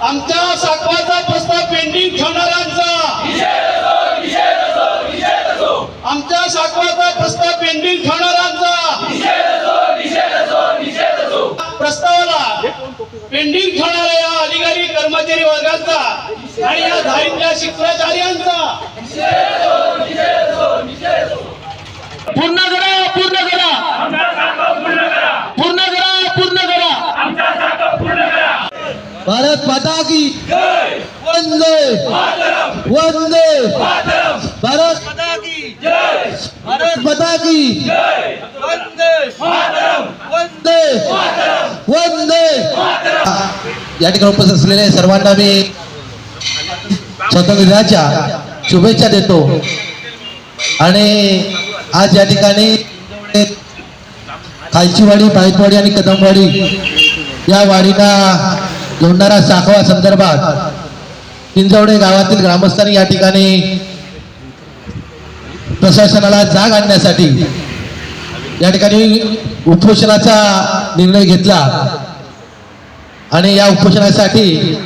आमच्या सातवाचा प्रस्ताव पेंडिंग ठेवणाऱ्यांचा आमच्या सातवाचा प्रस्ताव पेंडिंग ठेवणाऱ्यांचा प्रस्तावाला पेंडिंग ठेवणाऱ्या या अधिकारी कर्मचारी वर्गाचा आणि या धारीतल्या शिक्षणाचार्यांचा पूर्ण करा पूर्ण करा पूर्ण करा पूर्ण करा भारत माता की वंदे। वंदे। भारत माता की। भारत माता की। वंदे। वंदे। वंदे। या ठिकाणी उपस्थित असलेले सर्वांना मी स्वातंत्र्य दिनाच्या शुभेच्छा देतो. आणि आज या ठिकाणी खालचीवाडी पायतवाडी आणि कदमवाडी या वाडीला लोंढारा साखवा संदर्भात पिंजवडे गावातील ग्रामस्थांनी या ठिकाणी प्रशासनाला जाग आणण्यासाठी या ठिकाणी उपोषणाचा निर्णय घेतला. आणि या उपोषणासाठी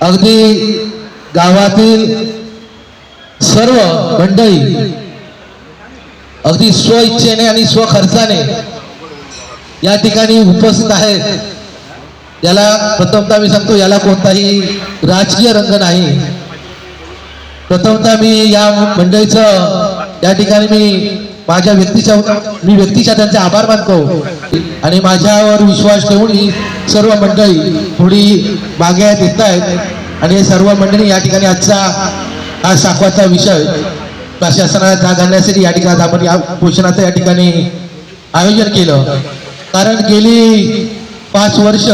अगदी गावातील सर्व मंडळी अगदी स्वइच्छेने आणि स्वखर्चाने या ठिकाणी उपस्थित आहेत. याला प्रथमतः मी सांगतो याला कोणताही राजकीय रंग नाही. प्रथमतः मी या मंडळीचं या ठिकाणी मी माझ्या व्यक्तीच्या मी व्यक्तीच्या त्यांचे आभार मानतो. आणि माझ्यावर विश्वास ठेवून ही सर्व मंडळी थोडी मागे येत आहेत. आणि सर्व मंडळी या ठिकाणी आजचा हा साखवाचा विषय प्रशासनाला जाग आणण्यासाठी या ठिकाणी आपण या पोषणाचं या ठिकाणी आयोजन केलं. कारण गेली पाच वर्ष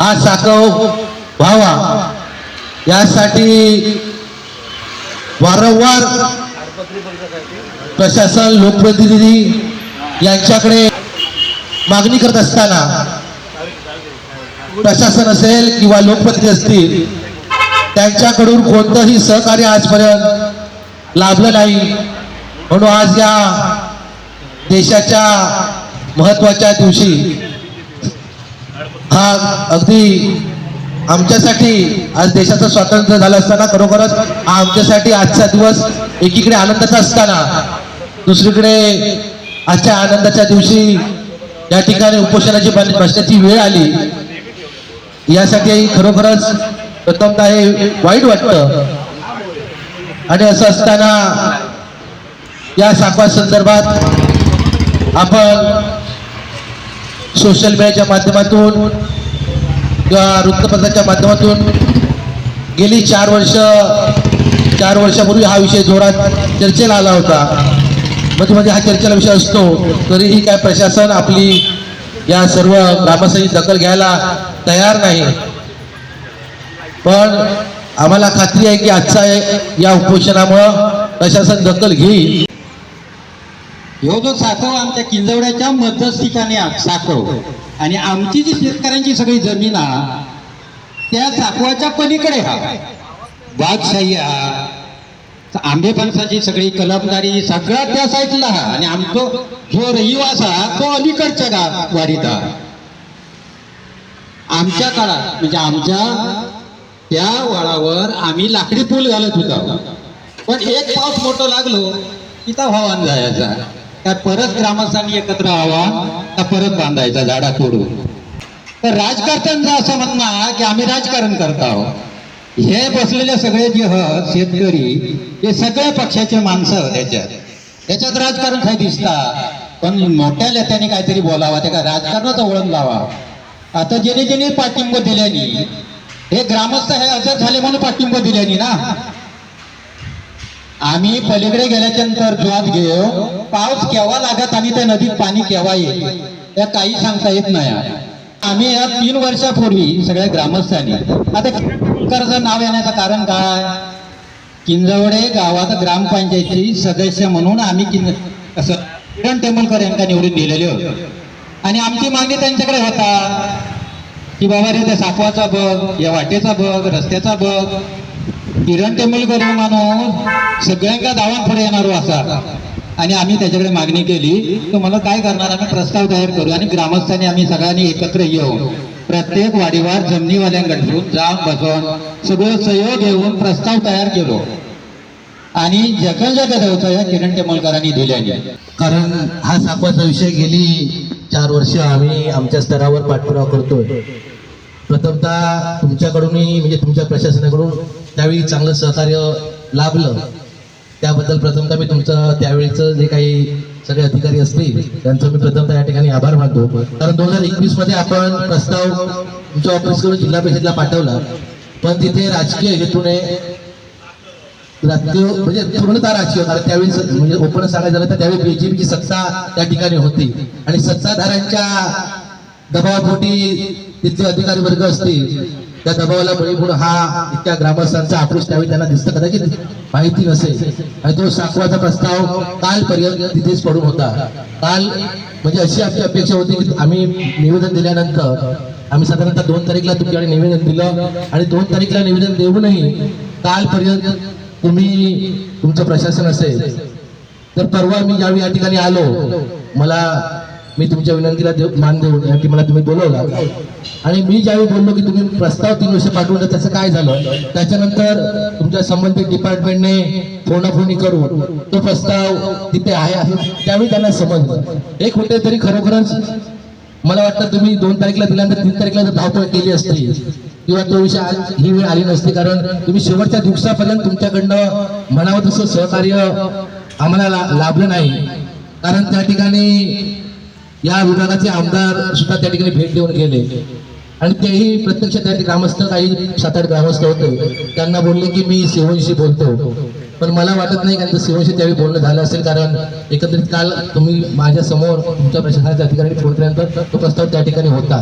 हा साखव व्हावा. यासाठी वारंवार प्रशासन लोकप्रतिनिधी यांच्याकडे मागणी करत असताना प्रशासन असेल किंवा लोकप्रतिनिधी असतील त्यांच्याकडून कोणतंही सहकार्य आजपर्यंत लाभलं नाही. म्हणून आज या देशाच्या महत्त्वाच्या दिवशी हा अगदी. आमच्यासाठी आज देशाचं स्वातंत्र्य झालं असताना खरोखरच हा आमच्यासाठी आजचा दिवस एकीकडे आनंदाचा असताना दुसरीकडे आजच्या आनंदाच्या दिवशी या ठिकाणी उपोषणाची बन- बसण्याची वेळ आली. यासाठी खरोखरच प्रथमतः हे वाईट वाटतं. आणि असं असताना या साखवा संदर्भात आपण सोशल मीडियाच्या माध्यमातून किंवा वृत्तपत्राच्या माध्यमातून गेली चार वर्ष चार वर्षापूर्वी हा विषय जोरात चर्चेला आला होता. मध्ये मध्ये हा चर्चेला विषय असतो तरीही काय प्रशासन आपली या सर्व ग्रामस्थांची दखल घ्यायला तयार नाही. पण आम्हाला खात्री आहे की आजचा या उपोषणामुळं प्रशासन दखल घेईल. ह्यो जो साखव आमच्या किंजवड्याच्या मध्यस्थीकाने साखव. आणि आमची जी शेतकऱ्यांची सगळी जमीन हा त्या साखवाच्या पलीकडे हा. बादशाही हा. आंबे फणसाची सगळी कलमदारी सगळा त्या साईडला हा. आणि आमचो जो रहिवास हा तो अलीकडच्या गा वारीत हा. आमच्या काळात म्हणजे आमच्या त्या वळावर आम्ही लाकडी पूल घालत होतो. पण एक पाऊस मोठं लागलो की त्या भावान जायचा. त्या परत ग्रामस्थांनी एकत्र आवा का परत बांधायचा झाडा तोडून तर राजकारत्यांचं असं म्हणणं की आम्ही राजकारण करत आहोत. हे बसलेले सगळे जे हत शेतकरी हे सगळ्या पक्षाचे माणसं त्याच्यात. त्याच्यात राजकारण काय दिसतात पण मोठ्या नेत्याने काहीतरी बोलावा ते का राजकारणाचं वळण लावा. आता जेणे जेणे पाठिंब दिल्याने हे ग्रामस्थ हे हजर झाले म्हणून पाठिंब दिल्यानी ना. आम्ही पलीकडे गेल्याच्यानंतर घेऊ पाऊस केव्हा लागत आणि त्या नदीत पाणी केव्हा येईल? या काही सांगता येत नाही. आम्ही या तीन वर्षापूर्वी सगळ्या ग्रामस्थांनी आता कर्ज नाव येण्याचं कारण काय? किंजवडे गावात ग्रामपंचायतीची सदस्य म्हणून आम्ही किंज असं किरण टेंबलकर यांना निवडून दिलेले होते. आणि आमची मागणी त्यांच्याकडे होता की बाबा रे त्या सापवाचा बघ या वाटेचा बघ रस्त्याचा बघ. किरण टेंबलकर माणूस सगळ्यांका दावा पुढे येणार असा. आणि आम्ही त्याच्याकडे मागणी केली तर मला काय करणार? आम्ही प्रस्ताव तयार करू आणि ग्रामस्थांनी आम्ही सगळ्यांनी एकत्र येऊ. प्रत्येक वाडीवार जमिनीवाल्यांकडून जाम बसवून सगळं सहयोग घेऊन प्रस्ताव तयार केलो. आणि जगन जगत होतं या किरण टेमलकरांनी दिल्याने कारण हा सापाचा विषय गेली चार वर्ष आम्ही आमच्या स्तरावर पाठपुरावा करतोय. प्रथमतः तुमच्याकडूनही म्हणजे तुमच्या प्रशासनाकडून त्यावेळी चांगलं सहकार्य लाभलं. त्याबद्दल प्रथमतः मी तुमचं त्यावेळीचं जे काही सगळे अधिकारी असतील त्यांचं मी प्रथमतः या ठिकाणी आभार मानतो. कारण दोन हजार एकवीसमध्ये आपण प्रस्ताव तुमच्या ऑफिसकडून जिल्हा परिषदला पाठवला. पण तिथे राजकीय हेतूने राजकीय म्हणजे पूर्णतः राजकीय कारण त्यावेळी म्हणजे ओपन सांगायचं झालं तर त्यावेळी बीजेपीची सत्ता त्या ठिकाणी होती. आणि सत्ताधाऱ्यांच्या दबावापोटी तिथले अधिकारी वर्ग असतील त्या दबावाला बळी हा इतक्या ग्रामस्थांचा आक्रोश त्यावेळी त्यांना दिसतं कदाचित माहिती नसेल. आणि तो साखवाचा प्रस्ताव कालपर्यंत तिथेच पडून होता. काल म्हणजे अशी आपली अपेक्षा होती की आम्ही निवेदन दिल्यानंतर आम्ही साधारणतः दोन तारीखला तुमच्याकडे निवेदन दिलं आणि दोन तारीखला निवेदन देऊनही कालपर्यंत तुम्ही तुमचं प्रशासन असेल. तर परवा मी ज्यावेळी या ठिकाणी आलो मला मी तुमच्या विनंतीला मान देऊन या मला तुम्ही बोलवला. आणि मी ज्यावेळी बोललो की तुम्ही प्रस्ताव तीन वर्ष पाठवलं त्याचं काय झालं? त्याच्यानंतर तुमच्या संबंधित डिपार्टमेंटने फोनाफोनी करून तो प्रस्ताव तिथे आहे आहे. त्यावेळी त्यांना समजलं. एक होते तरी खरोखरच मला वाटतं तुम्ही दोन तारीखला दिल्यानंतर तीन तारीखला जर धावपळ केली असती किंवा तो विषय आज ही वेळ आली नसती कारण तुम्ही शेवटच्या दिवसापर्यंत तुमच्याकडनं म्हणावं तसं सहकार्य आम्हाला लाभलं नाही. कारण त्या ठिकाणी या विभागाचे आमदार सुद्धा त्या ठिकाणी भेट देऊन गेले. आणि तेही प्रत्यक्ष त्या ग्रामस्थ काही सात आठ ग्रामस्थ होते. त्यांना बोलले की मी सेवनशी बोलतो. पण मला वाटत नाही कारण सेवनशी त्यावेळी बोलणं झालं असेल कारण एकत्रित काल तुम्ही माझ्यासमोर तुमच्या प्रशासनाच्या अधिकाऱ्यांनी फोन केल्यानंतर तो प्रस्ताव त्या ठिकाणी होता.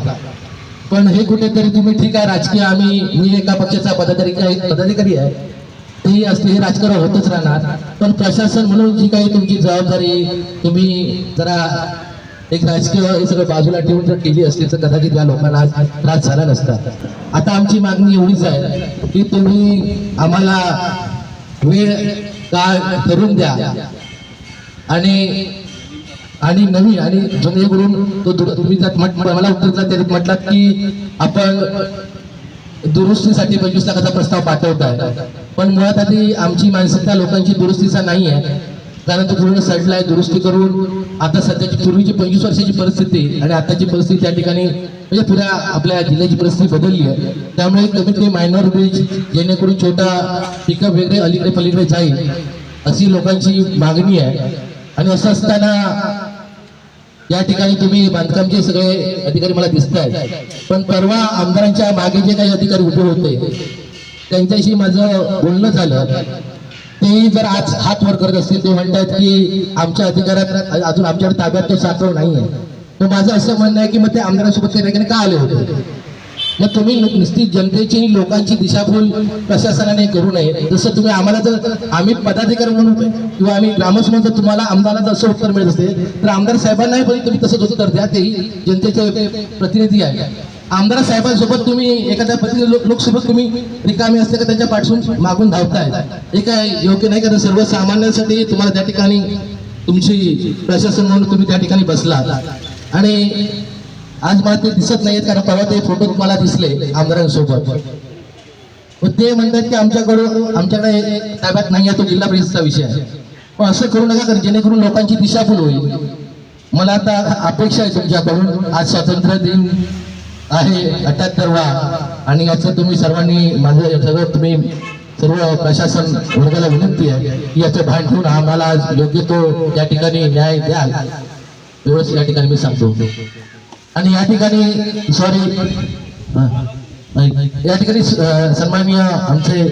पण हे कुठेतरी तुम्ही ठीक आहे राजकीय आम्ही मी एका पक्षाचा पदाधिकारी पदाधिकारी आहे. तेही असते हे राजकारण होतच राहणार. पण प्रशासन म्हणून जी काही तुमची जबाबदारी तुम्ही जरा एक राजकीय हे सगळं बाजूला ठेवून जर केली असती तर कदाचित या लोकांना आज त्रास झाला नसता. आता आमची मागणी एवढीच आहे की तुम्ही आम्हाला वेळ काळ करून द्या. आणि आणि नवीन आणि जेणेकरून तो तुम्ही त्यात मला उत्तर त्यात म्हटलात की आपण दुरुस्तीसाठी पंचवीस लाखाचा प्रस्ताव पाठवताय. पण मुळात आधी आमची मानसिकता लोकांची दुरुस्तीचा नाही आहे कारण तो पूर्ण आहे दुरुस्ती करून. आता सध्याची पूर्वीची पंचवीस वर्षाची परिस्थिती आणि आताची परिस्थिती त्या ठिकाणी म्हणजे पुऱ्या आपल्या जिल्ह्याची परिस्थिती बदलली आहे. त्यामुळे कमीत कमी मायनॉर ब्रिज जेणेकरून छोटा पिकअप वगैरे अलीकडे पलीकडे जाईल अशी लोकांची मागणी आहे. आणि असं असताना या ठिकाणी तुम्ही बांधकामचे सगळे अधिकारी मला दिसत आहेत पण परवा आमदारांच्या मागे जे काही अधिकारी उभे होते त्यांच्याशी माझं बोलणं झालं. ती जर आज हात वर करत असतील ते म्हणतात की आमच्या अधिकारात अजून आमच्याकडे ताब्यात तो साठव नाही आहे मग माझं असं म्हणणं आहे की मग ते आमदारांसोबत त्या ठिकाणी का आले होते? मग तुम्ही नुसती जनतेची लोकांची दिशाभूल प्रशासनाने करू नये. जसं तुम्ही आम्हाला जर आम्ही पदाधिकारी म्हणून किंवा आम्ही ग्रामस्थ म्हणून जर तुम्हाला आमदाराला जर असं उत्तर मिळत असते तर आमदार साहेबांनाही पण तुम्ही तसंच उत्तर द्या. तेही जनतेचे प्रतिनिधी आहे आमदार साहेबांसोबत तुम्ही एखाद्या प्रतिनिधी लोक- लोकसोबत तुम्ही रिकामी असते का त्यांच्या पाठसून मागून धावताय? हे काय योग्य नाही कारण सर्वसामान्यांसाठी तुम्हाला त्या ठिकाणी तुमची प्रशासन म्हणून तुम्ही त्या ठिकाणी बसला आणि आज मला ते दिसत नाहीत कारण परवा ते फोटो तुम्हाला दिसले आमदारांसोबत. ते म्हणतात की आमच्याकडून आमच्याकडे ताब्यात नाही आहे तो जिल्हा परिषदचा विषय आहे. पण असं करू नका कारण जेणेकरून लोकांची दिशाभूल होईल. मला आता अपेक्षा आहे तुमच्याकडून. आज स्वातंत्र्य दिन आहे अठ्याहत्तरवा आणि याचं तुम्ही सर्वांनी माझं सगळं तुम्ही सर्व प्रशासन वर्गाला विनंती आहे की याचं भान ठेवून आम्हाला आज योग्य तो या ठिकाणी न्याय द्याल. एवढंच या ठिकाणी मी सांगतो. आणि या ठिकाणी सॉरी या ठिकाणी सन्माननीय आमचे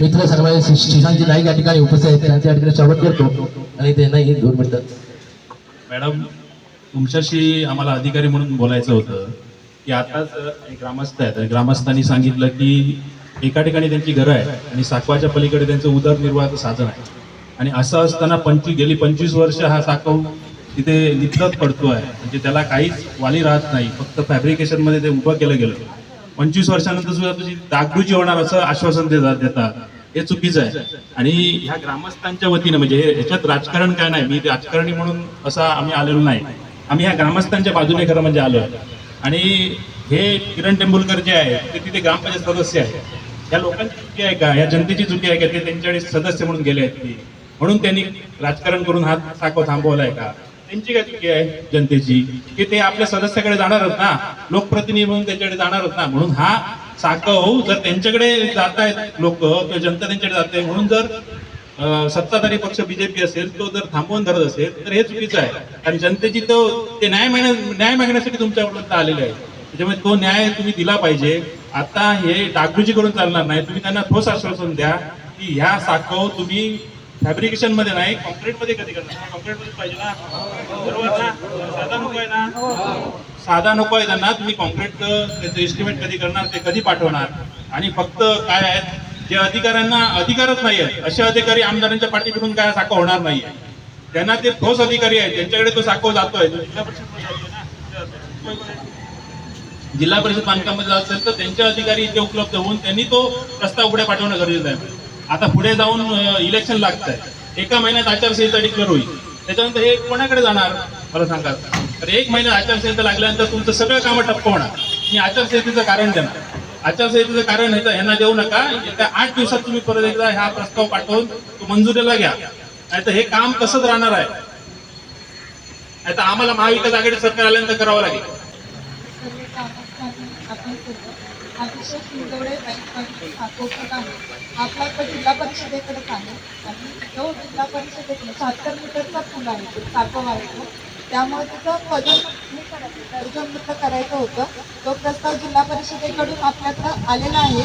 मित्र सन्माननीय श्रीशांतजी नाईक या ठिकाणी उपस्थित आहेत. त्यांचे या ठिकाणी स्वागत करतो. आणि ते नाही दोन मिनिटं. मॅडम तुमच्याशी आम्हाला अधिकारी म्हणून बोलायचं होतं. की आताच एक ग्रामस्थ आहेत ग्रामस्थांनी सांगितलं की एका ठिकाणी त्यांची घरं आहेत आणि साकवाच्या पलीकडे त्यांचं उदरनिर्वाहाचं साधन आहे. आणि असं असताना पंचवीस गेली पंचवीस वर्ष हा साकव तिथे लितलंच पडतो आहे. म्हणजे त्याला काहीच वाली राहत नाही. फक्त फॅब्रिकेशनमध्ये ते उभं केलं गेलं. पंचवीस वर्षानंतर सुद्धा तुझी डागडुजी होणार असं आश्वासन देतात देतात. हे चुकीचं आहे. आणि ह्या ग्रामस्थांच्या वतीनं म्हणजे हे ह्याच्यात राजकारण काय नाही. मी राजकारणी म्हणून असा आम्ही आलेलो नाही. आम्ही ह्या ग्रामस्थांच्या बाजूने खरं म्हणजे आलो आहे. आणि हे किरण टेंभुलकर जे आहेत ते तिथे ग्रामपंचायत सदस्य आहेत या लोकांची चुकी आहे का? या जनतेची चुकी आहे का? ते त्यांच्याकडे सदस्य म्हणून गेले आहेत ती. म्हणून त्यांनी राजकारण करून हा साखव थांबवलाय का? त्यांची काय चुकी आहे जनतेची? की ते आपल्या सदस्याकडे जाणारच ना? लोकप्रतिनिधी म्हणून त्यांच्याकडे जाणारच ना? म्हणून हा साखव जर त्यांच्याकडे जात आहेत लोक किंवा जनता त्यांच्याकडे जाते म्हणून जर सत्ताधारी पक्ष बीजेपी असेल तो जर थांबवून धरत असेल तर हे चुकीचं आहे. कारण जनतेची तो ते न्याय मागण्या न्याय मागण्यासाठी तुमच्यापर्यंत आलेले आहे त्याच्यामुळे तो न्याय तुम्ही दिला पाहिजे. आता हे डागडुजी करून चालणार नाही. तुम्ही त्यांना ठोस आश्वासन द्या की ह्या साखव तुम्ही फॅब्रिकेशनमध्ये नाही कॉन्क्रीटमध्ये कधी करणार? कॉन्क्रीटमध्ये पाहिजे ना? बरोबर ना? साधा नको आहे ना? साधा नको आहे त्यांना. तुम्ही कॉन्क्रीट त्याचं एस्टिमेट कधी करणार ते कधी पाठवणार? आणि फक्त काय आहेत? जे अधिकाऱ्यांना अधिकारच नाही आहेत असे अधिकारी आमदारांच्या पाठी फिरून काय साखा होणार नाही त्यांना ते ठोस अधिकारी आहेत त्यांच्याकडे तो साखव जातोय. जिल्हा परिषद बांधकामामध्ये जात असेल तर त्यांचे अधिकारी इथे उपलब्ध होऊन त्यांनी तो प्रस्ताव पुढे पाठवणं गरजेचं आहे. आता पुढे जाऊन इलेक्शन लागत आहे एका महिन्यात आचारसंहिता डिक्लेअर होईल. त्याच्यानंतर हे कोणाकडे जाणार? मला सांगा. तर एक महिन्यात आचारसंहिता लागल्यानंतर तुमचं सगळं कामं ठप्प होणार. मी आचारसंहितेचं कारण देणार. आचारसंहितेचं कारण ह्याचं ह्यांना देऊ नका. येत्या आठ दिवसात तुम्ही परत एकदा हा प्रस्ताव पाठवून तो मंजुरीला घ्या. नाही तर हे काम कसंच राहणार आहे. नाही आम्हाला महाविकास आघाडी सरकार आल्यानंतर करावं लागेल. अतिशय सुंदर साकोपत आहे आपला तो जिल्हा परिषदेकडेच आहे आणि जो जिल्हा परिषदेकडे शहात्तर मीटरचा पूल आहे तो वाढतो त्यामुळे तिचं वजन हे करायचं. करायचं होतं. तो प्रस्ताव जिल्हा परिषदेकडून आपल्याकडं आलेला आहे.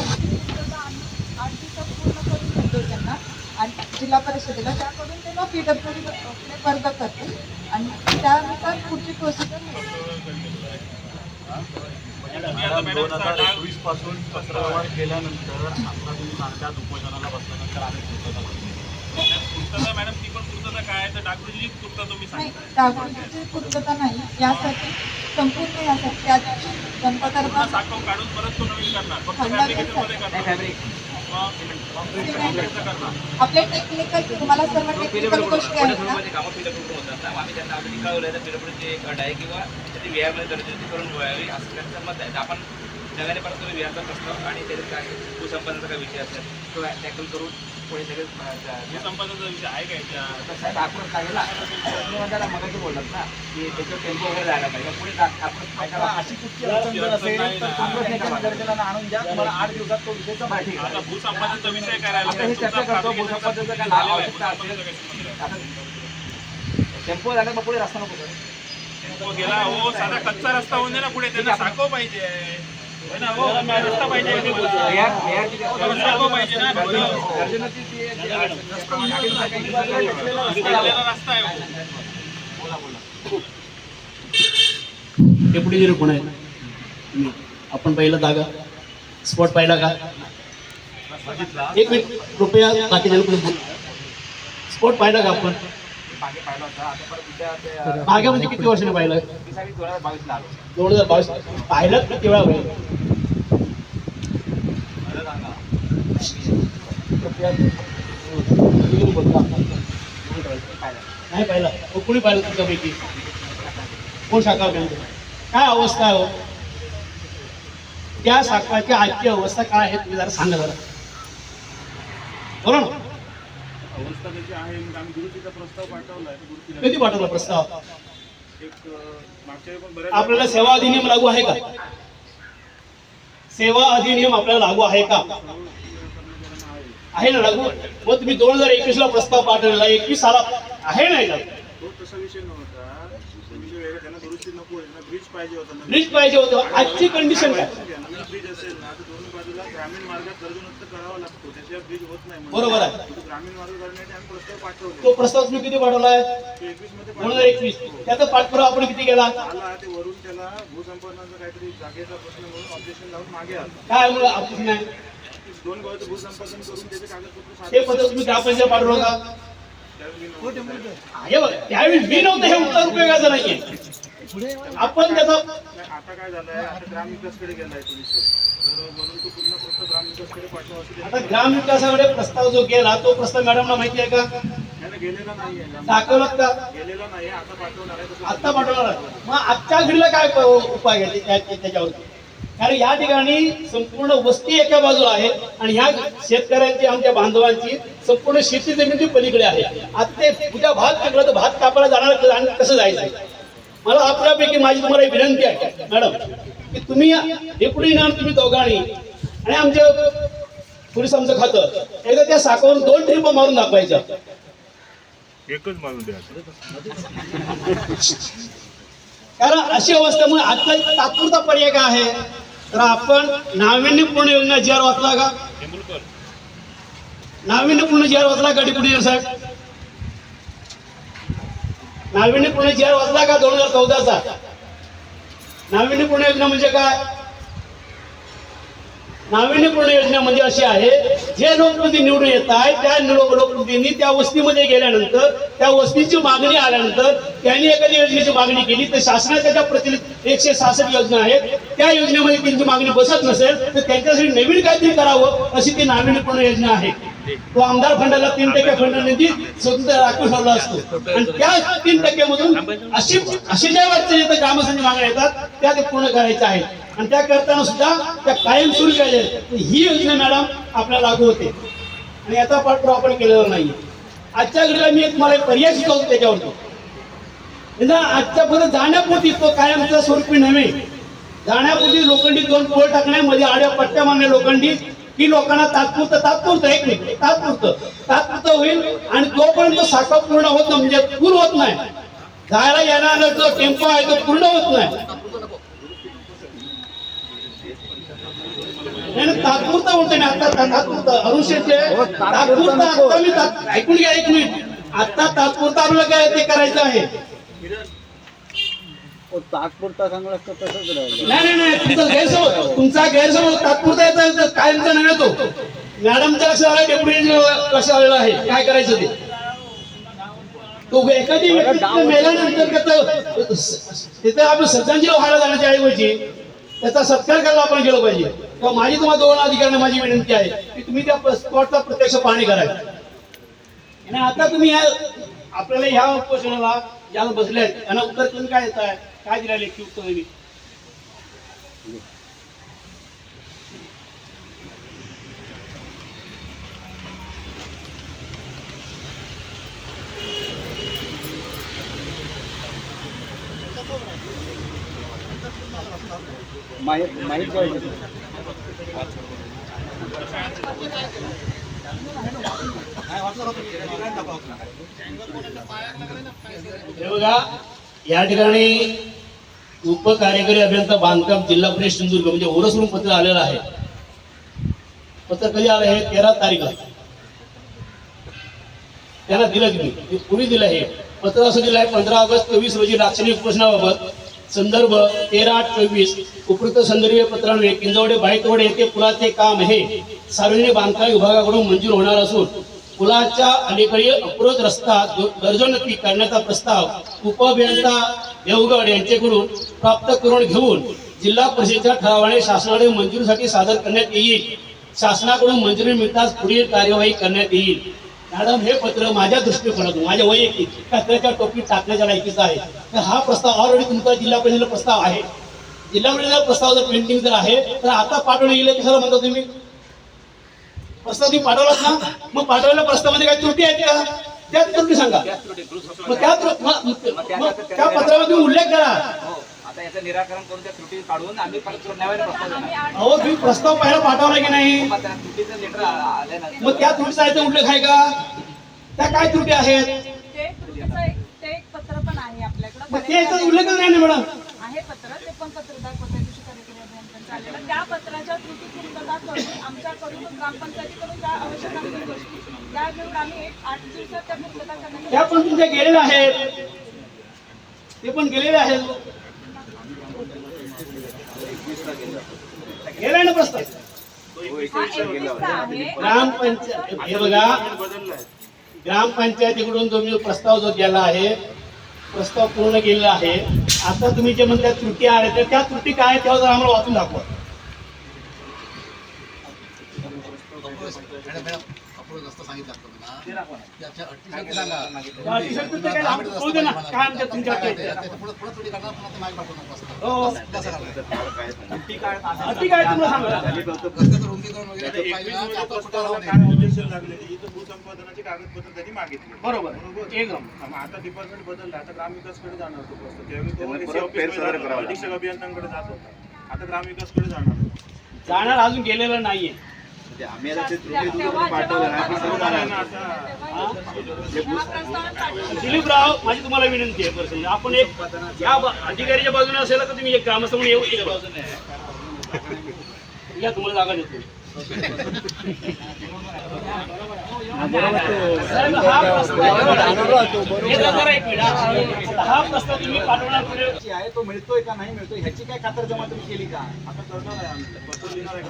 आम्ही आठ दिवसात पूर्ण करून देतो त्यांना. आणि जिल्हा परिषदेला त्याकडून ते मग पी डब्ल्यू डी वर्ग करतील. आणि त्यानुसार पुढची प्रोसिजर दोन हजार एकवीसपासून पत्रव्यवहार केल्यानंतर आता तुम्ही उपोषणाला बसल्यानंतर आम्ही पूर्तता करतो. मॅडम ती पण पूर्तता काय आहे? तर डागडुजी पूर्तता तुम्ही नाही सांगा दाखवण्याची पूर्तता नाही. यासाठी संपूर्ण यासाठी त्या दिवशी जनता साखव काढून परत तो नवीन करणार. फक्त खंडात fabrication मध्ये करणार. मग आपले टेक्निकल तुम्हाला सर्व टेक्निकल गोष्टी आहेत ना? कामं करून होतात ना आम्ही त्यांना ऑलरेडी कळवलं तर पिढ्यापुढे एक अट आहे किंवा त्याची व्यायामध्ये दर्जाची करून ठेवावी. असं त्यांचं मत आहे. तर आपण नव्याने परत तुम्ही व्यायाचा प्रस्ताव आणि त्याच्यात काय भूसंपादनाचा काय विषय असेल तो टॅकल करून पुढे सगळे संपादनाचा विषय आहे काय? त्या साहेब आपण सांगितलं तुम्ही म्हणताना मगाशी बोललात ना की त्याच्यावर टेम्पो वगैरे जायला पाहिजे. पुढे टाक- आपण ऐकायला अशी कुठची अडचण जर असेल तर काँग्रेस नेत्यांना दर्शनाला आणून द्या. तुम्हाला आठ दिवसात तो विषय ठीक आहे. आता भूसंपादनाचा विषय करायला आता हे चर्चा करतो भूसंपादनाचं काय लाभ आवश्यकता असेल. आता टेम्पो मग पुढे रस्ता नको. तो गेला हो साधा कच्चा रस्ता होऊन दे ना पुढे त्यांना साखव पाहिजे. आहे डेप्युटी जिरो कोण आहे आपण पहिला जागा स्पॉट पाहिला का? एक मिनिट कृपया बाकी स्पॉट पाहिला का आपण? मागे म्हणजे किती वर्षाने पाहिलं? दोन हजार दोन हजार बावीस. पाहिलं किती वेळा? होईल कृपया तुम्ही बोलता. नाही पाहिलं कोणी पाहिलं तुमच्यापैकी कोण शाखा बँक काय अवस्था आहे हो त्या शाखाची आजची अवस्था काय आहे तुम्ही जरा सांगा जरा बरोबर ना अवस्था त्याची आहे मग आम्ही दुरुस्तीचा प्रस्ताव पाठवला तो कधी पाठवला प्रस्ताव एक मागच्या पण बऱ्याच आपल्याला सेवा अधिनियम लागू आहे का? सेवा अधिनियम आपल्याला लागू आहे का? आहे ना लागू मग तुम्ही दोन हजार एकवीस ला प्रस्ताव पाठवलेला एकवीस साला आहे ना याच्यात? तो तसा विषय नव्हता. वेगळा त्यांना दुरुस्ती नको आहे. ब्रिज पाहिजे होता. ब्रिज पाहिजे होतं. आजची कंडिशन काय? ब्रिज असेल ना तर दोन्ही बाजूला ग्रामीण मार्गात करावा लागतो. त्याशिवाय ब्रिज होत नाही बरोबर आहे. तो ग्रामीण मार्ग करण्यासाठी आम्ही प्रस्ताव पाठवले. तो प्रस्ताव तुम्ही किती पाठवलाय एकवीसमध्ये दोन हजार एकवीस. त्याचा पाठपुरावा आपण किती केला? आला ते वरून त्याला भूसंपादनाचा काहीतरी जागेचा प्रश्न म्हणून ऑब्जेक्शन लावून मागे आला. काय म्हणून आपण नाही दोन गावाचं भूसंपादन करून त्याचे कागदपत्र ते सादर पत्र तुम्ही पाठवलं का त्यावेळी नव्हतं. हे बघा त्यावेळी मी नव्हतं हे उत्तर उपयोगाचं नाहीये. आपण त्याचा आता काय झालंय आता ग्रामविकासकडे गेलाय आता त्यांनी- ग्रामविकासाकडे प्रस्ताव जो गेला तो प्रस्ताव मॅडमला माहिती आहे का? दाखवलात का? पाठवला आता पाठवणार आहे. मग आजच्या घडीला काय उपाय घ्यायचे त्या- त्या- त्याच्यावरती? कारण या ठिकाणी संपूर्ण वस्ती एका बाजूला आहे आणि ह्या शेतकऱ्यांची आमच्या बांधवांची संपूर्ण शेती जमीन पलीकडे आहे. आता ते उद्या भात टाकलं तर भात कापायला जाणार कसं जायचं? मला आपल्यापैकी माझी तुम्हाला एक विनंती आहे मॅडम की तुम्ही डेप्युटी ना तुम्ही दोघांनी आणि आमच्या पोलीस आमचं खातं एकदा त्या साकावरून दोन ट्रिप मारून दाखवायच्या. एकच मारून द्या. कारण अशी अवस्थेमुळे आता एक तात्पुरता पर्याय काय आहे? तर आपण नाविन्यपूर्ण योजना जी आर वाचला का? नाविन्यपूर्ण जी आर वाचला का डिप्युटी साहेब? नाविन्यपूर्ण जी आर वाचला का दोन हजार चौदाचा? नाविन्यपूर्ण योजना म्हणजे काय? नाविन्यपूर्ण योजना म्हणजे अशी आहे जे लोकप्रतिनिधी निवडून येत आहेत त्या लोक त्या वस्तीमध्ये गेल्यानंतर त्या वस्तीची मागणी आल्यानंतर त्यांनी एखादी योजनेची मागणी केली तर शासनाच्या ज्या प्रचलित एकशे सहासष्ट योजना आहेत. त्या योजनेमध्ये त्यांची मागणी बसत नसेल तर त्यांच्यासाठी नवीन काहीतरी करावं अशी ती नाविन्यपूर्ण योजना आहे. तो आमदार फंडाला तीन टक्के फंड निधी स्वतंत्र राखून ठेवला असतो. आणि त्या तीन टक्क्यामधून अशी अशी ज्या वाटतं ग्रामस्थांनी ग्रामस्थांची मागण्या येतात त्या ते पूर्ण करायच्या आहेत. आणि त्या करताना सुद्धा त्या कायम सुरू केल्या ही योजना मॅडम आपल्याला लागू होते. आणि याचा पाठपुरावा आपण केलेला नाही आजच्या घडीला मी एक तुम्हाला एक पर्याय सुचवतो त्याच्यावरती. निदान आजच्या पर्यंत जाण्यापुरती तो कायमचा स्वरूपी नव्हे. जाण्यापुरती लोखंडी दोन पोळ टाकण्यामध्ये आड्या पट्ट्या मारण्या लोखंडी की लोकांना तात्पुरतं तात्पुरतं एक मिनिट तात्पुरतं. तात्पुरतं होईल आणि तोपर्यंत साखर पूर्ण होत म्हणजे पूर्ण होत नाही. म्हणजे जायला येणारा जो टेम्पो आहे तो पूर्ण होत नाही. नाही नाही, तात्पुरतं बोलतोय मी आता तात्पुरतं. अरुण शेट्टे तात्पुरतं आता मी तात- ऐकून घ्या एक मिनिट. आता तात्पुरतं आपल्याला काय ते करायचं आहे? तात्पुरता चांगला असतं तसंच नाही नाही नाही तुमचा गैरसमज तुमचा गैरसमज तात्पुरता येतो कायमचा नव्हे तो. मॅडमच्या लक्षात आला डेप्युटी लक्षात आलेला आहे. काय करायचं ते? तो एखादी व्यक्ती मेल्यानंतर तिथे आपण श्रद्धांजली व्हायला जाण्याच्या ऐवजी त्याचा सत्कार करायला आपण गेलो पाहिजे. तेव्हा माझी तुम्हाला दोन अधिकाऱ्यांना माझी विनंती आहे की तुम्ही त्या स्पॉटचा प्रत्यक्ष पाहणी करायला आणि आता तुम्ही या आपल्याला ह्या उपोषणाला ज्याला बसले आहेत त्यांना उत्तर तुम्ही काय येत आहे काय दिला लेखी उत्तर माहीत माहीत पाहिजे बघा या ठिकाणी उपकार्यकारी अभियंता बांधकाम जिल्हा परिषद सिंधुदुर्ग म्हणजे म्हणून पत्र आलेलं आहे. पत्र कधी आलं हे? तेरा तारीखला त्यांना दिलं तुम्ही ते दिलं हे? पत्र असं दिलं आहे पंधरा ऑगस्ट चोवीस रोजी लाक्षणिक उपोषणाबाबत. संदर्भ तेरा आठ चोवीस. उपयुक्त संदर्भीय पत्रान्वये किंजवडे बाईतवडे येथे पुलाचे काम हे सार्वजनिक बांधकाम विभागाकडून मंजूर होणार असून पुलाच्या अलीकडे अप्रोच रस्ता जो- करण्याचा प्रस्ताव उपअभियंता देवगड यांच्याकडून प्राप्त करून घेऊन जिल्हा परिषदेच्या ठरावाने शासनाने मंजुरीसाठी सादर करण्यात येईल. शासनाकडून मंजुरी मिळताच पुढील कार्यवाही करण्यात येईल. मॅडम हे पत्र माझ्या दृष्टिकोनातून माझ्या वैयक्तिक कचऱ्याच्या टोपीत टाकण्याच्या लायकीचा आहे. तर हा प्रस्ताव ऑलरेडी तुमचा जिल्हा परिषदेला प्रस्ताव आहे. जिल्हा परिषदेला प्रस्ताव जर पेंडिंग जर आहे तर आता पाठवलं गेलं कशाला म्हणता तुम्ही? प्रस्ताव तुम्ही पाठवलात ना? मग पाठवलेल्या प्रस्तावामध्ये काही त्रुटी आहेत का? त्या त्रुटी सांगा. त्या मग त्या पत्रामध्ये तुम्ही उल्लेख करा. हो. आता याचं निराकरण करून त्या त्रुटी काढून आम्ही परत नव्याने प्रस्ताव देणार. अहो तुम्ही प्रस्ताव पहिला पाठवला की नाही? मग त्या त्रुटीचं लेटर आलं मग त्या त्रुटीचा याचा उल्लेख आहे का? त्या काय त्रुटी आहेत? ते त्रुटीचं एक ते एक पत्र पण आहे आपल्याकडं. मग ते याचा उल्लेखच नाही ना मॅडम. आहे पत्र ते पण पत्रकार पत्र दिवशी कार्यक्रम अभियंत्यांचं आलेलं त्या पत्राच्या त्रुटी पूर्तता करून आमच्याकडून ग्रामपंचायतीकडून आवश्यक गोष्टी त्या घेऊन आम्ही एक आठ दिवसात त्या पूर्तता त्या करण्याचा पण तुमच्या गेलेल्या आहेत. ते पण गेलेले आहेत. गेलाय ना प्रस्ताव? एकवीसचा आहे ग्रामपंचायत हे बघा. ग्रामपंचायतीकडून जो मी प्रस्ताव जो गेला आहे प्रस्ताव पूर्ण गेलेला आहे. आता तुम्ही जे म्हणता त्रुटी आहेत तर त्या त्रुटी काय तेव्हा जरा आम्हाला वाचून दाखवा त्या अतिशय तुमचं काय लांब बोलू दे ना काय आमच्या तुमच्या हो अति काय तुम्हाला सांगा बरोबर एकदम आता डिपार्टमेंट बदललं. आता ग्रामविकासकडे जाणार. त्यावेळी अधीक्षक अभियंत्यांकडे जात होता आता ग्रामविकासकडे जाणार. जाणार अजून गेलेलं नाहीये. आम्ही आता ते तुम्ही पाठवलं ना आम्ही दिलीपराव माझी तुम्हाला विनंती आहे पर्सनली आपण एक या अधिकारीच्या बाजूने असेल तर तुम्ही एक ग्रामस्थ म्हणून येऊ एक बाजूने या तुम्हाला जागा देतो. हा प्रस्ताव हा. तुम्ही आहे तो मिळतोय का नाही मिळतोय ह्याची काय खातर जमा तुम्ही केली का आता करणार आहे आम्ही पत्र लिहिणार आहे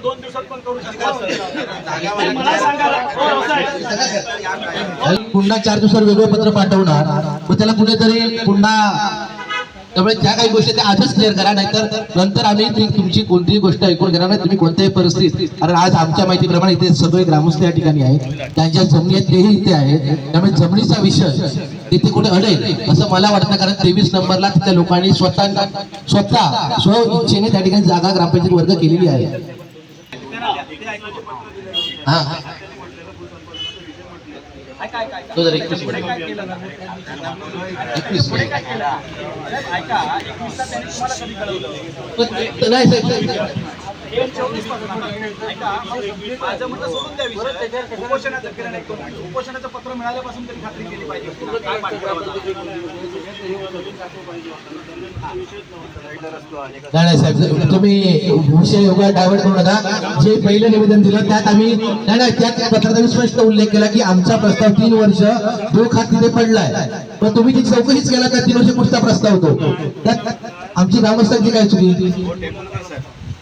दोन दिवसात पण करू शकता मला सांगा हो, साहेब. पुन्हा चार दिवसावर वेगळं पत्र पाठवणार मग त्याला कुठेतरी पुन्हा त्यामुळे त्या काही गोष्टी त्या आजच क्लिअर करा नाहीतर नंतर आम्ही तुमची कोणतीही गोष्ट ऐकून घेणार नाही तुम्ही कोणत्याही परिस्थितीत कारण आज आमच्या माहितीप्रमाणे इथे सगळे ग्रामस्थ या ठिकाणी आहेत. त्यांच्या जमिनी आहेत तेही इथे आहेत. त्यामुळे जमिनीचा विषय तिथे कुठे अडेल असं मला वाटतं कारण तेवीस नंबरला त्या लोकांनी स्वतः स्वतः स्व इच्छेने त्या ठिकाणी जागा ग्रामपंचायत वर्ग केलेली आहे. हा हा. दोन हजार एकवीसमध्ये एकवीस ते- नाही साहेब. माझं म्हणणं सोडून द्या विषय उपोषणाचं केलं नाही उपोषणाचं पत्र मिळाल्यापासून तरी खात्री केली पाहिजे साहेब तुम्ही विषय एवढा डायव्हर्ट करू नका. जे पहिलं निवेदन दिलं त्यात आम्ही नाही नाही त्यात पत्रात आम्ही स्पष्ट उल्लेख केला की आमचा प्रस्ताव तीन वर्ष जो खात तिथे पडलाय. पण तुम्ही ती चौकशीच केला का तीन वर्ष कुठचा प्रस्ताव होतो. त्यात आमची ग्रामस्थांची काय चुकी हो, टेबलवर सर.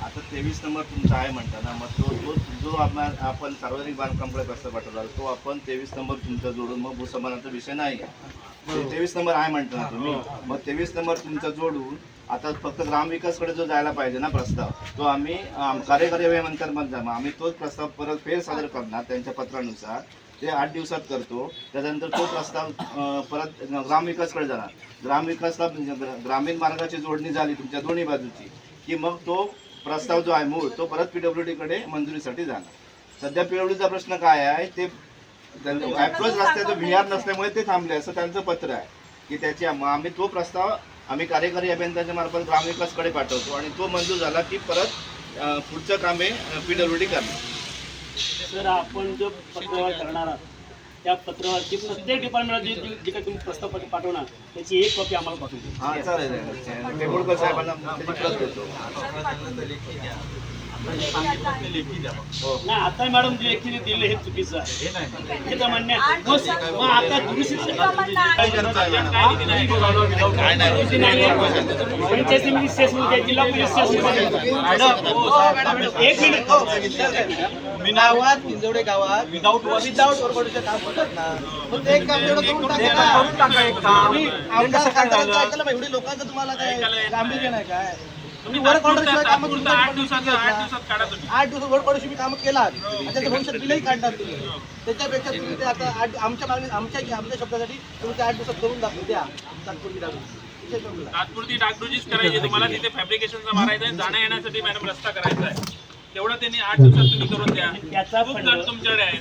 आता तेवीस नंबर तुमचा आहे म्हणता ना मग तो तो जो आपण आपण सार्वजनिक बांधकामकडे प्रस्ताव पाठवला तो आपण तेवीस नंबर तुमचा जोडून मग भूसंबंधाचा विषय नाही. तेवीस नंबर आहे म्हणता ना तुम्ही. मग तेवीस नंबर तुमचा जोडून आता फक्त ग्रामविकासकडे जो जायला पाहिजे ना प्रस्ताव तो आम्ही कार्यकारी मध्ये मग आम्ही तोच प्रस्ताव परत फेर सादर करणार त्यांच्या पत्रानुसार. ते आठ दिवसात करतो. त्याच्यानंतर तो प्रस्ताव परत ग्रामविकासकडे जाणार. ग्रामविकासला ग्र- ग्रामीण मार्गाची जोडणी झाली तुमच्या दोन्ही बाजूची की मग तो प्रस्ताव जो आहे मूळ तो परत पीडब्ल्यू कडे मंजुरीसाठी जाणार. सध्या पीडब्ल्यूचा प्रश्न काय आहे ते अप्रोच रस्त्याचं व्ही आर नसल्यामुळे ते थांबले असं त्यांचं पत्र आहे. की त्याची आम्ही तो प्रस्ताव आम्ही कार्यकारी अभियंत्याच्या मार्फत ग्रामविकासकडे पाठवतो आणि तो मंजूर झाला की परत पुढचं कामे पीडब्ल्यू डी करणार. सर आपण जो करणार आहोत त्या पत्रव्यवहारची प्रत्येक डिपार्टमेंटला जे जे- जे काही तुम्ही प्रस्ताव पत्र पाठवणार त्याची एक कॉपी आम्हाला पाठवून द्या. हां चालेल. साहेबांना त्याची प्रत देतो. नाही आता मॅडम जे लेखीने दिले हे चुकीचं आहे. हे तर म्हणणे. मग आता दुरुस्ती पंचायत समिती स्टेशन ते जिल्हा पोलीस स्टेशन एक मिनिट. गावात इंजवडे गावात विदाऊट विदाऊट ओरबडीचं काम होतात ना. मग ते काम करून टाका एवढी लोकांचं तुम्हाला काय गांभीर्य नाही काय? तुम्ही शिवाय कामं तुमच्या आठ दिवसात आठ दिवसात वर्क ऑर्डर तुम्ही कामं केला. त्याचं भविष्यात बिलही काढणार तुम्ही. त्याच्यापेक्षा तुम्ही ते आता आठ आमच्या मागणी आमच्या आमच्या शब्दासाठी तुम्ही ते आठ दिवसात करून दाखवू द्या. तात्पुरती दाखवू. तात्पुरती डागडुजीच करायची. तुम्हाला तिथे फॅब्रिकेशनचा मारायचा आहे. जाण्या येण्यासाठी मॅडम रस्ता करायचा आहे. तेवढं त्यांनी आठ दिवसात तुम्ही करून द्या. खूप जण तुमच्याकडे आहे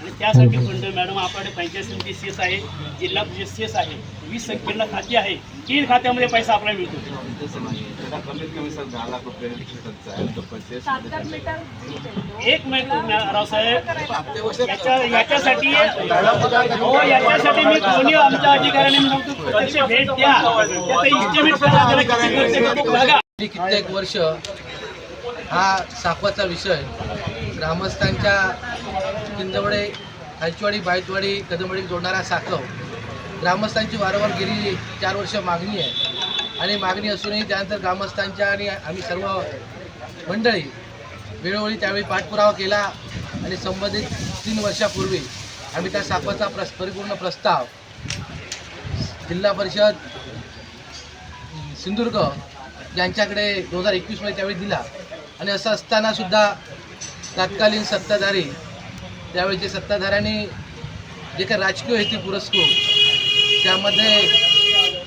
आणि त्यासाठी फंड मॅडम आपल्याकडे पंचायत समिती सेस आहे जिल्हा परिषद सेस आहे वीस संख्येला खाती आहे तीन खात्यामध्ये पैसा आपल्याला मिळतो. एक मिनिट रावसाहेब याच्या याच्यासाठी हो याच्यासाठी मी दोन्ही आमच्या अधिकाऱ्यांनी मी सांगतो प्रत्यक्ष भेट द्या. त्याचं कित्येक वर्ष हा साकवाचा विषय ग्रामस्थांच्या किंजवडे हलचवाडी बायतवाडी कदमवाडी जोडणारा साखव ग्रामस्थांची वारंवार गेली चार वर्ष मागणी आहे. आणि मागणी असूनही त्यानंतर ग्रामस्थांच्या आणि आम्ही सर्व मंडळी वेळोवेळी त्यावेळी पाठपुरावा केला आणि संबंधित तीन वर्षापूर्वी आम्ही त्या साकवाचा प्रस परिपूर्ण प्रस्ताव जिल्हा परिषद सिंधुदुर्ग यांच्याकडे दोन हजार एकवीसमध्ये त्यावेळी दिला. आणि असं असतानासुद्धा तत्कालीन सत्ताधारी त्यावेळेचे सत्ताधाऱ्यांनी जे काही राजकीय हेतू पुरस्कृत त्यामध्ये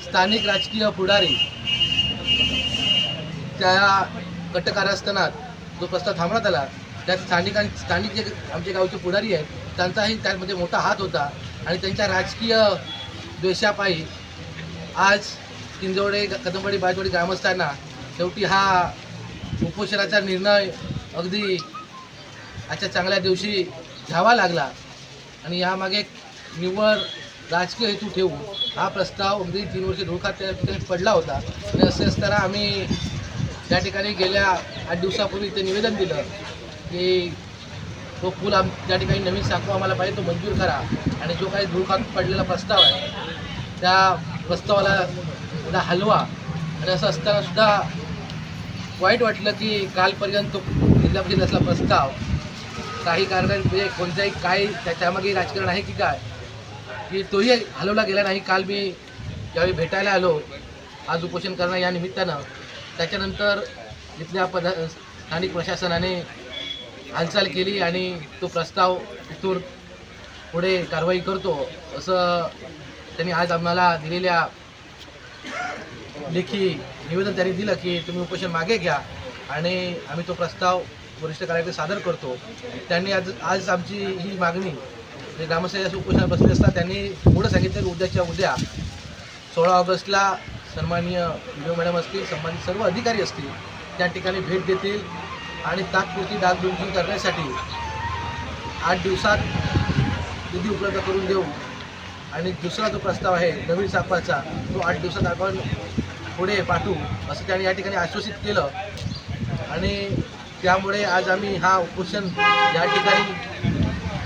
स्थानिक राजकीय पुढारी त्या कट कारस्थानात जो प्रस्ताव थांबण्यात आला त्यात स्थानिक स्थानिक जे आमचे गावचे पुढारी आहेत त्यांचाही त्यामध्ये मोठा हात होता आणि त्यांच्या राजकीय द्वेषापायी आज किंजवडे कदंबडी बाजवडी ग्रामस्थांना शेवटी हा उपोषणाचा निर्णय अगदी आजच्या चांगल्या दिवशी घ्यावा लागला. आणि यामागे निव्वळ राजकीय हेतू ठेवून हा प्रस्ताव अगदी तीन वर्ष धोका त्या ठिकाणी पडला होता. आणि असे असताना आम्ही त्या ठिकाणी गेल्या आठ दिवसापूर्वी ते निवेदन दिलं की तो पूल आम त्या ठिकाणी नवीन साखू आम्हाला पाहिजे तो मंजूर करा. आणि जो काही धुळखात पडलेला प्रस्ताव आहे त्या प्रस्तावाला हलवा. आणि असं असताना सुद्धा वाईट वाटलं की कालपर्यंत तो जिल्हा परिषद असला प्रस्ताव. काही कारणाने म्हणजे कोणत्याही काही त्याच्यामागे राजकारण आहे की काय? की तोही हलवला गेला नाही. काल मी ज्यावेळी भेटायला आलो आज उपोषण करणं या निमित्तानं त्याच्यानंतर इथल्या पद स्थानिक प्रशासनाने हालचाल केली आणि तो प्रस्ताव इथून पुढे कारवाई करतो असं त्यांनी आज आम्हाला दिलेल्या लेखी निवेदन त्यांनी दिलं की तुम्ही उपोषण मागे घ्या. आणि आम्ही तो प्रस्ताव वरिष्ठ कार्यालयाकडे सादर करतो. त्यांनी आज आज आमची ही मागणी जे ग्रामस्थांच्या उपोषणात बसले असता त्यांनी पुढं सांगितलं की उद्याच्या उद्या सोळा ऑगस्टला सन्माननीय व्हिडिओ मॅडम असतील संबंधित सर्व अधिकारी असतील त्या ठिकाणी भेट देतील आणि तात्पुरती डागडुजी करण्यासाठी आठ दिवसात निधी उपलब्ध करून देऊ. आणि दुसरा जो प्रस्ताव आहे नवीन सापाचा तो आठ दिवसात आपण पुढे पाठवू असं त्यांनी या ठिकाणी आश्वासित केलं. आणि त्यामुळे आज आम्ही हा उपोषण या ठिकाणी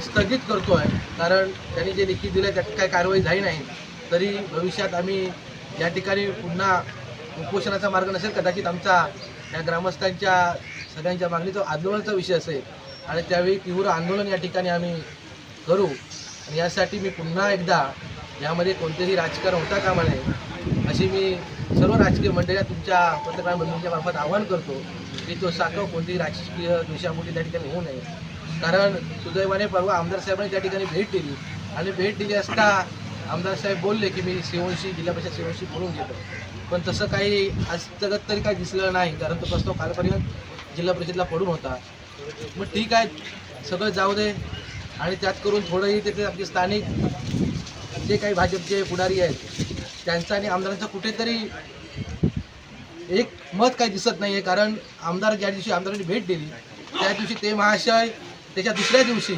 स्थगित करतो आहे कारण त्यांनी जे लिखित दिलं त्यात काही कारवाई झाली नाही. तरी भविष्यात आम्ही या ठिकाणी पुन्हा उपोषणाचा मार्ग नसेल कदाचित आमचा या ग्रामस्थांच्या सगळ्यांच्या मागणीचा आंदोलनाचा विषय असेल आणि त्यावेळी तीव्र आंदोलन या ठिकाणी आम्ही करू. आणि यासाठी मी पुन्हा एकदा यामध्ये कोणतेही राजकारण होता कामा नये अशी मी सर्व राजकीय मंडळी तुमच्या पत्रकार बंधूंच्या मार्फत आवाहन करतो. की तो साखव कोणतीही राजकीय द्वेषामुळे त्या ठिकाणी होऊ नये. कारण सुदैवाने परवा आमदार साहेबांनी त्या ठिकाणी भेट दिली. आणि भेट दिली असता आमदार साहेब बोलले की मी सेवनशी जिल्हा परिषद सेवनशी बोलून घेतो. पण तसं काही आज जगत तरी काही दिसलं नाही कारण तो प्रस्ताव कालपर्यंत जिल्हा परिषदला पडून होता. मग ठीक आहे सगळं जाऊ दे. आणि त्यात करून थोडंही तिथे आपले स्थानिक जे काही भाजपचे पुढारी आहेत त्यांचा आणि आमदारांचा कुठेतरी एक मत काही दिसत नाही आहे कारण आमदार ज्या दिवशी आमदारांनी भेट दिली त्या दिवशी ते महाशय त्याच्या दुसऱ्या दिवशी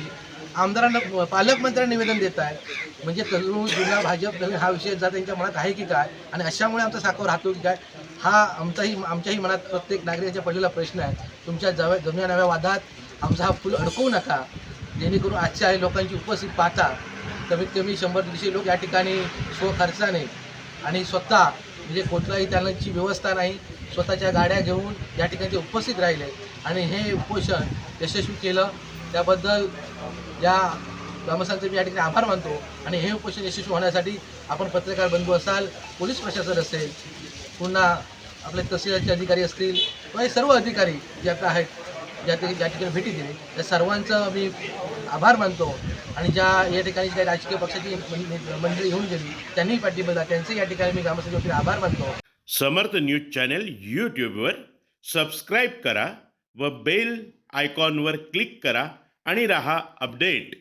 आमदारांना पालकमंत्र्यांना निवेदन देत आहे म्हणजे तरुण जुना भाजप नवीन हा विषय जर त्यांच्या मनात आहे की काय आणि अशामुळे आमचा साखर राहतो की काय हा आमचाही आमच्याही मनात प्रत्येक नागरिकाच्या पडलेला प्रश्न आहे. तुमच्या जव्या जुन्या नव्या वादात आमचा हा फुल अडकवू नका. जेणेकरून आजच्या लोकांची उपस्थित पाहता कमीत कमी शंभर दीडशे लोक या ठिकाणी स्वखर्चाने आणि स्वतः म्हणजे कुठलाही त्यांची व्यवस्था नाही स्वतःच्या गाड्या घेऊन या ठिकाणी ते उपस्थित राहिले. आणि हे उपोषण यशस्वी केलं. त्याबद्दल या ग्रामस्थांचे मी या ठिकाणी आभार मानतो. आणि हे उपोषण यशस्वी होण्यासाठी आपण पत्रकार बंधू असाल पोलीस प्रशासन असेल पुन्हा आपले तहसीलचे अधिकारी असतील किंवा हे सर्व अधिकारी जे आता आहेत ज्या ठिकाणी ज्या ठिकाणी भेटी दिली त्या सर्वांचं मी आभार मानतो. आणि ज्या या ठिकाणी काही राजकीय पक्षाची मंडळी येऊन गेली त्यांनी पाठिंबा त्यांचे या ठिकाणी मी ग्रामस्थांच्या आभार मानतो. समर्थ न्यूज चॅनल यूट्यूबवर सबस्क्राईब करा व बेल आयकॉनवर क्लिक करा आणि रहा अपडेट.